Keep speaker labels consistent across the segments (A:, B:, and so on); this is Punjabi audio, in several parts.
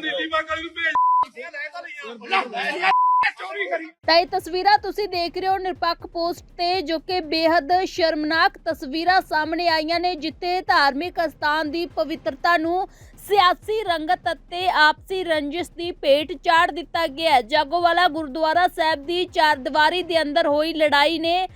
A: ਨੀਲੀ ਬਾਗਲ ਨੂੰ ਭੇਜ
B: ਤਾਂ ਇਹ ਤਸਵੀਰਾਂ ਤੁਸੀਂ ਦੇਖ ਰਹੇ ਹੋ ਨਿਰਪੱਖ ਪੋਸਟ ਤੇ, ਜੋ ਕਿ ਬੇहद ਸ਼ਰਮਨਾਕ ਤਸਵੀਰਾਂ ਸਾਹਮਣੇ ਆਈਆਂ ਨੇ, ਜਿੱਥੇ ਧਾਰਮਿਕ ਅਸਥਾਨ ਦੀ ਪਵਿੱਤਰਤਾ ਨੂੰ ਸਿਆਸੀ ਰੰਗਤ ਅਤੇ ਆਪਸੀ ਰੰਜਿਸ਼ ਦੀ ਭੇਟ ਚਾੜ ਦਿੱਤਾ ਗਿਆ। ਜਾਗੋਵਾਲਾ ਗੁਰਦੁਆਰਾ ਸਾਹਿਬ ਦੀ ਚਾਰਦੀਵਾਰੀ ਦੇ ਅੰਦਰ ਹੋਈ ਲੜਾਈ ਨੇ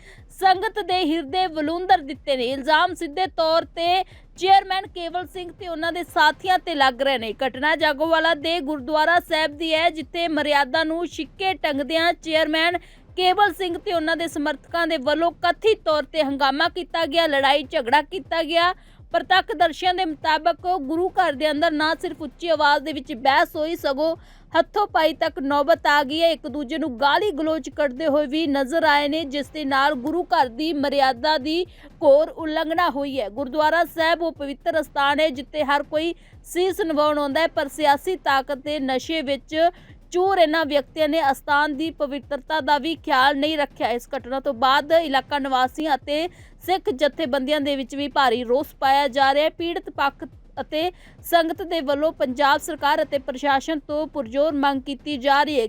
B: ਸੰਗਤ ਦੇ ਹਿਰਦੇ ਵਲੂੰਦਰ ਦਿੱਤੇ ਨੇ। ਇਲਜ਼ਾਮ ਸਿੱਧੇ ਤੌਰ ਤੇ ਚੇਅਰਮੈਨ ਕੇਵਲ ਸਿੰਘ ਤੇ ਉਹਨਾਂ ਦੇ ਸਾਥੀਆਂ ਤੇ ਲੱਗ ਰਹੇ ਨੇ। ਘਟਨਾ ਜਾਗੋਵਾਲਾ ਦੇ ਗੁਰਦੁਆਰਾ ਸਾਹਿਬ ਦੀ ਹੈ, ਜਿੱਥੇ ਮਰਿਆਦਾ ਨੂੰ ਛਿੱਕੇ ਟੰਗਦਿਆਂ ਚੇਅਰਮੈਨ ਕੇਵਲ ਸਿੰਘ ਤੇ ਉਹਨਾਂ ਦੇ ਸਮਰਥਕਾਂ ਦੇ ਵੱਲੋਂ ਕਥਿਤ ਤੌਰ ਤੇ ਹੰਗਾਮਾ ਕੀਤਾ ਗਿਆ, ਲੜਾਈ ਝਗੜਾ ਕੀਤਾ ਗਿਆ। ਪ੍ਰਤੱਖਦਰਸ਼ੀਆਂ ਦੇ ਮੁਤਾਬਕ ਗੁਰੂ ਘਰ ਦੇ ਅੰਦਰ ਨਾ ਸਿਰਫ ਉੱਚੀ ਆਵਾਜ਼ ਦੇ ਵਿੱਚ ਬਹਿਸ ਹੋਈ, ਸਗੋਂ ਹੱਥੋਂ ਪਾਈ ਤੱਕ ਨੌਬਤ ਆ ਗਈ ਹੈ। ਇੱਕ ਦੂਜੇ ਨੂੰ ਗਾਲੀ ਗਲੋਚ ਕੱਢਦੇ ਹੋਏ ਵੀ ਨਜ਼ਰ ਆਏ ਨੇ, ਜਿਸ ਦੇ ਨਾਲ ਗੁਰੂ ਘਰ ਦੀ ਮਰਿਆਦਾ ਦੀ ਘੋਰ ਉਲੰਘਣਾ ਹੋਈ ਹੈ। ਗੁਰਦੁਆਰਾ ਸਾਹਿਬ ਉਹ ਪਵਿੱਤਰ ਸਥਾਨ ਹੈ, ਜਿੱਥੇ ਹਰ ਕੋਈ ਸੀਸ ਨਿਵਾਉਣ ਆਉਂਦਾ ਹੈ, ਪਰ ਸਿਆਸੀ ਤਾਕਤ ਦੇ ਨਸ਼ੇ ਵਿੱਚ ਚੂਰ ਇਹਨਾਂ ਵਿਅਕਤੀਆਂ ਨੇ ਅਸਥਾਨ ਦੀ ਪਵਿੱਤਰਤਾ ਦਾ ਵੀ ਖਿਆਲ ਨਹੀਂ ਰੱਖਿਆ। ਇਸ ਘਟਨਾ ਤੋਂ ਬਾਅਦ ਇਲਾਕਾ ਨਿਵਾਸੀਆਂ ਅਤੇ ਸਿੱਖ ਜਥੇਬੰਦੀਆਂ ਦੇ ਵਿੱਚ ਵੀ ਭਾਰੀ ਰੋਸ ਪਾਇਆ ਜਾ ਰਿਹਾ ਹੈ। ਪੀੜਤ ਪੱਖ ਅਤੇ ਸੰਗਤ ਦੇ ਵੱਲੋਂ ਪੰਜਾਬ ਸਰਕਾਰ ਅਤੇ ਪ੍ਰਸ਼ਾਸਨ ਤੋਂ ਪੁਰਜ਼ੋਰ ਮੰਗ ਕੀਤੀ ਜਾ ਰਹੀ ਹੈ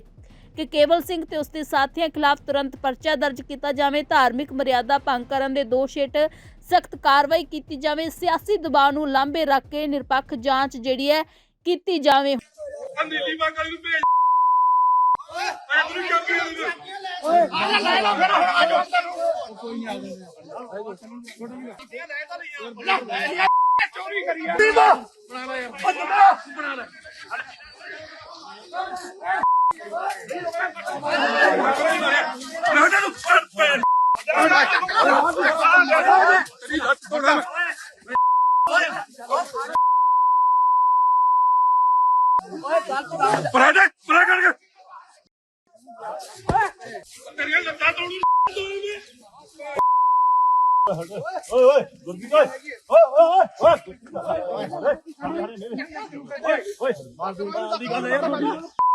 B: ਕਿ ਕੇਵਲ ਸਿੰਘ ਤੇ ਉਸਦੇ ਸਾਥੀਆਂ ਖਿਲਾਫ ਤੁਰੰਤ ਪਰਚਾ ਦਰਜ ਕੀਤਾ ਜਾਵੇ। ਧਾਰਮਿਕ ਮਰਿਆਦਾ ਭੰਗ ਕਰਨ ਦੇ ਦੋਸ਼ ਹੇਠ ਸਖਤ ਕਾਰਵਾਈ ਕੀਤੀ ਜਾਵੇ। ਸਿਆਸੀ ਦਬਾਅ ਨੂੰ ਲਾਂਭੇ ਰੱਖ ਕੇ ਨਿਰਪੱਖ ਜਾਂਚ ਜਿਹੜੀ ਹੈ ਕੀਤੀ ਜਾਵੇ।
A: ਚੋਰੀ ਕਰੀ ਆ ਬਣਾ ਲੈ ਤੇਰੀ ਲੱਤ ਤੋੜਾਂ ਪਰਾਜਾ ਪਰਾ ਕਰ ਤੇਰੀਆਂ ਲੱਤਾਂ ਤੋੜੂ
C: ਓਏ ਓਏ ਗੁਰਗੀ ਓਏ ਓਏ ਓਏ ਓਏ ਓਏ ਮਾਰ ਦੂੰਗਾ ਦੀ ਗੱਲ ਹੈ